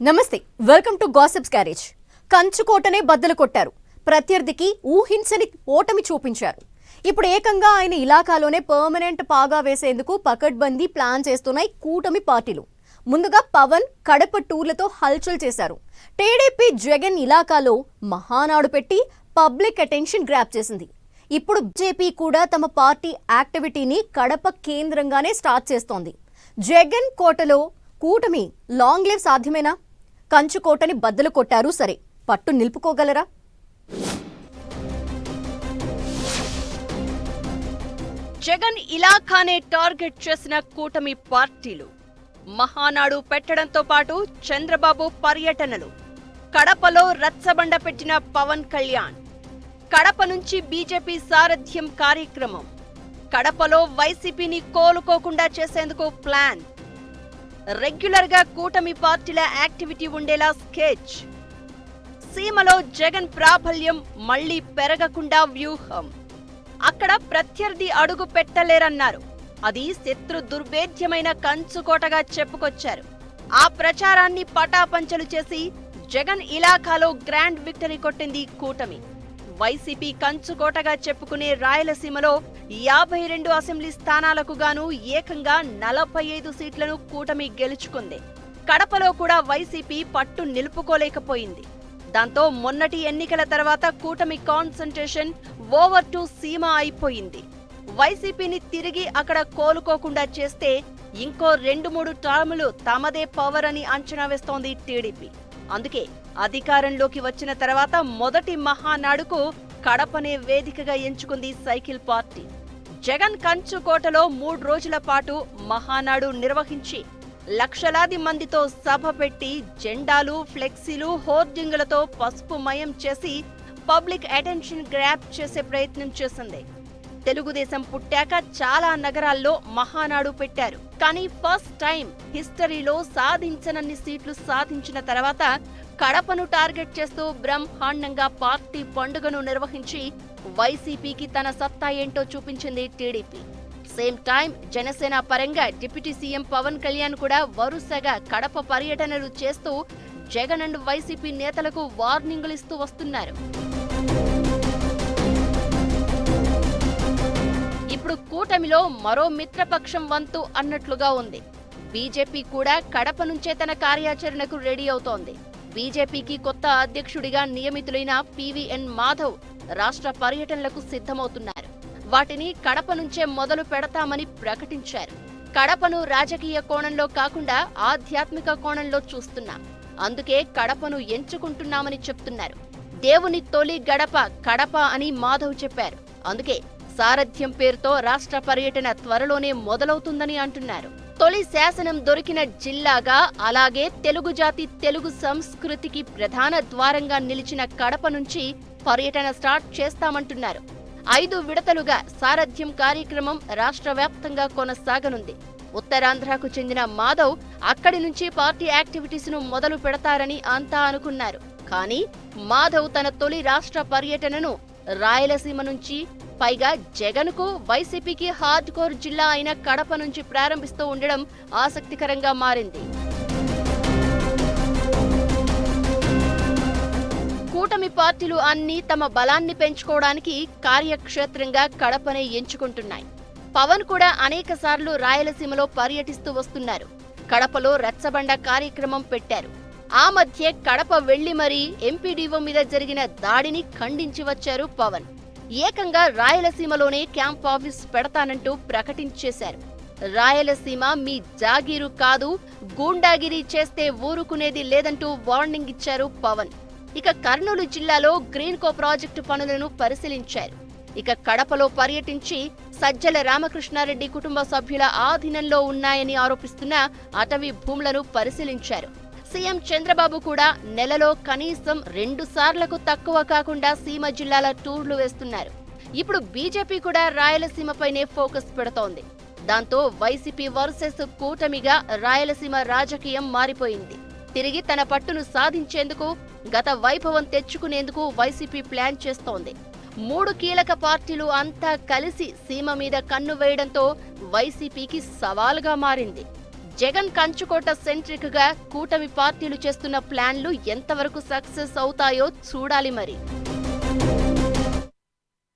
నమస్తే welcome to gossips garage కంచుకోటనే బద్దలు కొట్టారు. ప్రత్యర్థికి ఊహించని ఓటమి చూపించారు. ఇప్పుడు ఏకంగా ఆయన ఇలాకాలోనే పర్మనెంట్ పాగా వేసేందుకు పకడ్బందీ ప్లాన్ చేస్తున్నాయి కూటమి పార్టీలు. ముందుగా పవన్ కడప టూర్లతో హల్చల్ చేశారు. టీడీపీ జగన్ ఇలాకాలో మహానాడు పెట్టి పబ్లిక్ అటెన్షన్ గ్రాప్ చేసింది. ఇప్పుడు బీజేపీ కూడా తమ పార్టీ యాక్టివిటీని కడప కేంద్రంగానే స్టార్ట్ చేస్తోంది. జగన్ కోటలో కూటమి లాంగ్ లివ్ సాధ్యమేనా? కంచుకోటని బద్దలు కొట్టారు సరే పట్టు నిలుపుకోగలరా? జగన్ ఇలాఖానే టార్గెట్ చేసిన కూటమి పార్టీలు. మహానాడు పెట్టడంతో పాటు చంద్రబాబు పర్యటనలు. కడపలో రచ్చబండ పెట్టిన పవన్ కళ్యాణ్. కడప నుంచి బీజేపీ సారథ్యం కార్యక్రమం. కడపలో వైసీపీని కోలుకోకుండా చేసేందుకు ప్లాన్. రెగ్యులర్గా కూటమి పార్టీల యాక్టివిటీ ఉండేలా స్కెచ్. సీమలో జగన్ ప్రాబల్యం మళ్ళీ పెరగకుండా వ్యూహం. అక్కడ ప్రత్యర్థి అడుగు పెట్టలేరన్నారు. అది శత్రు దుర్భేద్యమైన కంచుకోటగా చెప్పుకొచ్చారు. ఆ ప్రచారాన్ని పటాపంచలు చేసి జగన్ ఇలాఖాలో గ్రాండ్ విక్టరీ కొట్టింది కూటమి. వైసీపీ కంచుకోటగా చెప్పుకునే రాయలసీమలో యాభై రెండు అసెంబ్లీ స్థానాలకు గాను ఏకంగా నలభై ఐదు సీట్లను కూటమి గెలుచుకుంది. కడపలో కూడా వైసీపీ పట్టు నిలుపుకోలేకపోయింది. దాంతో మొన్నటి ఎన్నికల తర్వాత కూటమి కాన్సంట్రేషన్ ఓవర్ టు సీమ అయిపోయింది. వైసీపీని తిరిగి అక్కడ కోలుకోకుండా చేస్తే ఇంకో రెండు మూడు టర్ములు తమదే పవర్ అని అంచనా వేస్తోంది టీడీపీ. అందుకే అధికారంలోకి వచ్చిన తర్వాత మొదటి మహానాడుకు కడపనే వేదికగా ఎంచుకుంది సైకిల్ పార్టీ. జగన్ కంచుకోటలో మూడు రోజుల పాటు మహానాడు నిర్వహించి లక్షలాది మందితో సభ పెట్టి జెండాలు ఫ్లెక్సీలు హోర్డింగులతో పసుపు మయం చేసి పబ్లిక్ అటెన్షన్ గ్రాప్ చేసే ప్రయత్నం చేసింది. తెలుగుదేశం పుట్టాక చాలా నగరాల్లో మహానాడు పెట్టారు. కానీ ఫస్ట్ టైం హిస్టరీలో సాధించనన్ని సీట్లు సాధించిన తర్వాత కడపను టార్గెట్ చేస్తూ బ్రహ్మాండంగా పార్టీ పండుగను నిర్వహించి వైసీపీకి తన సత్తా ఏంటో చూపించింది టీడీపీ. సేమ్ టైం జనసేన పరంగా డిప్యూటీ సీఎం పవన్ కళ్యాణ్ కూడా వరుసగా కడప పర్యటనలు చేస్తూ జగన్ అండ్ వైసీపీ నేతలకు వార్నింగులు ఇస్తూ వస్తున్నారు. ఇప్పుడు కూటమిలో మరో మిత్రపక్షం వంతు అన్నట్లుగా ఉంది. బీజేపీ కూడా కడప నుంచే తన కార్యాచరణకు రెడీ అవుతోంది. బీజేపీకి కొత్త అధ్యక్షుడిగా నియమితులైన పివిఎన్ మాధవ్ రాష్ట్ర పర్యటనలకు సిద్ధమవుతున్నారు. వాటిని కడప నుంచే మొదలు పెడతామని ప్రకటించారు. కడపను రాజకీయ కోణంలో కాకుండా ఆధ్యాత్మిక కోణంలో చూస్తున్నాం. అందుకే కడపను ఎంచుకుంటున్నామని చెప్తున్నారు. దేవుని తొలి గడప కడప అని మాధవ్ చెప్పారు. అందుకే సారథ్యం పేరుతో రాష్ట్ర పర్యటన త్వరలోనే మొదలవుతుందని అంటున్నారు. తొలి శాసనం దొరికిన జిల్లాగా అలాగే తెలుగు జాతి తెలుగు సంస్కృతికి ప్రధాన ద్వారంగా నిలిచిన కడప నుంచి పర్యటన స్టార్ట్ చేస్తామంటున్నారు. ఐదు విడతలుగా సారథ్యం కార్యక్రమం రాష్ట్ర వ్యాప్తంగా కొనసాగనుంది. ఉత్తరాంధ్రకు చెందిన మాధవ్ అక్కడి నుంచి పార్టీ యాక్టివిటీస్ను మొదలు పెడతారని అంతా అనుకున్నారు. కానీ మాధవ్ తన తొలి రాష్ట్ర పర్యటనను రాయలసీమ నుంచి పైగా జగన్కు వైసీపీకి హార్డ్ కోర్ జిల్లా అయిన కడప నుంచి ప్రారంభిస్తూ ఉండడం ఆసక్తికరంగా మారింది. కూటమి పార్టీలు అన్నీ తమ బలాన్ని పెంచుకోవడానికి కార్యక్షేత్రంగా కడపనే ఎంచుకుంటున్నాయి. పవన్ కూడా అనేక సార్లు రాయలసీమలో పర్యటిస్తూ వస్తున్నారు. కడపలో రచ్చబండ కార్యక్రమం పెట్టారు. ఆ మధ్య కడప వెళ్ళి మరీ ఎంపీడీఓ మీద జరిగిన దాడిని ఖండించి వచ్చారు పవన్. ఏకంగా రాయలసీమలోనే క్యాంప్ ఆఫీస్ పెడతానంటూ ప్రకటించేశారు. రాయలసీమ మీ జాగీరు కాదు గూండాగిరి చేస్తే ఊరుకునేది లేదంటూ వార్నింగ్ ఇచ్చారు పవన్. ఇక కర్నూలు జిల్లాలో గ్రీన్కో ప్రాజెక్టు పనులను పరిశీలించారు. ఇక కడపలో పర్యటించి సజ్జల రామకృష్ణారెడ్డి కుటుంబ సభ్యుల ఆధీనంలో ఉన్నాయని ఆరోపిస్తున్న అటవీ భూములను పరిశీలించారు. సీఎం చంద్రబాబు కూడా నెలలో కనీసం రెండు సార్లకు తక్కువ కాకుండా సీమ జిల్లాల టూర్లు వేస్తున్నారు. ఇప్పుడు బీజేపీ కూడా రాయలసీమపైనే ఫోకస్ పెడుతోంది. దాంతో వైసీపీ వర్సెస్ కూటమిగా రాయలసీమ రాజకీయం మారిపోయింది. తిరిగి తన పట్టును సాధించేందుకు గత వైభవం తెచ్చుకునేందుకు వైసీపీ ప్లాన్ చేస్తోంది. మూడు కీలక పార్టీలు అంతా కలిసి సీమ మీద కన్ను వేయడంతో వైసీపీకి సవాలుగా మారింది. జగన్ కంచుకోట సెంట్రిక్గా కూటమి పార్టీలు చేస్తున్న ప్లాన్లు ఎంతవరకు సక్సెస్ అవుతాయో చూడాలి మరి.